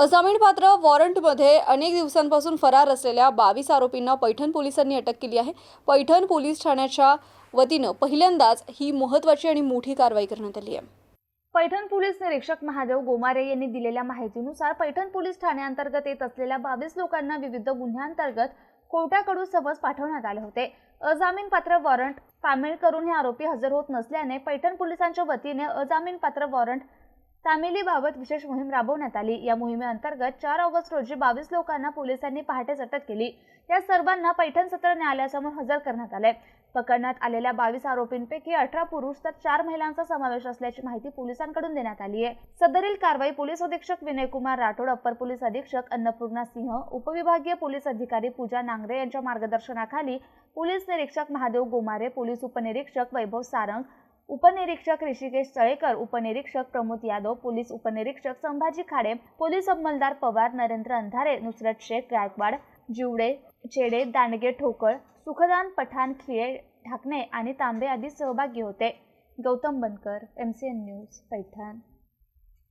अजामीनपात्र वॉरंटमध्ये अनेक दिवसांपासून फरार असलेल्या बावीस आरोपींना पैठण पोलिसांनी अटक केली आहे. पैठण पोलीस ठाण्याच्या वतीनं पहिल्यांदाच ही महत्त्वाची आणि मोठी कारवाई करण्यात आली आहे. पैठण पोलीस निरीक्षक महादेव गोमारे यांनी दिलेल्या माहितीनुसार पैठण पोलीस ठाण्याअंतर्गत येत असलेल्या बावीस लोकांना विविध गुन्ह्यांतर्गत कोर्टाकडून समज पाठवण्यात आले होते. अजामीनपात्र वॉरंट तामील करून हे आरोपी हजर होत नसल्याने पैठण पोलिसांच्या वतीने अजामीनपात्र वॉरंट तामिलीबाबत विशेष मोहीम राबवण्यात आली. या मोहिमेअंतर्गत चार ऑगस्ट रोजी बावीस लोकांना पोलिसांनी पहाटेच अटक केली. या सर्वांना पैठण सत्र न्यायालयासमोर हजर करण्यात आले. पकडण्यात आलेल्या बावीस आरोपींपैकी अठरा पुरुष तर चार महिलांचा समावेश असल्याची माहिती पोलिसांकडून देण्यात आली आहे. सदरील कारवाई पोलीस अधीक्षक विनयकुमार राठोड अप्पर पोलीस अधीक्षक अन्नपूर्णा सिंह उपविभागीय पोलीस अधिकारी पूजा नांगरे यांच्या मार्गदर्शनाखाली पोलीस निरीक्षक महादेव गोमारे पोलीस उपनिरीक्षक वैभव सारंग उपनिरीक्षक ऋषिकेश चळेकर उपनिरीक्षक प्रमोद यादव पोलीस उपनिरीक्षक संभाजी खाडे पोलीस अंमलदार पवार नरेंद्र अंधारे नुसरत शेख गायकवाड जिवडे चेडे दांडगे ठोकळ सुखदान पठाण खिळे ढाकणे आणि तांबे आदी सहभागी होते. Gautam Bankar M C N news Paithan.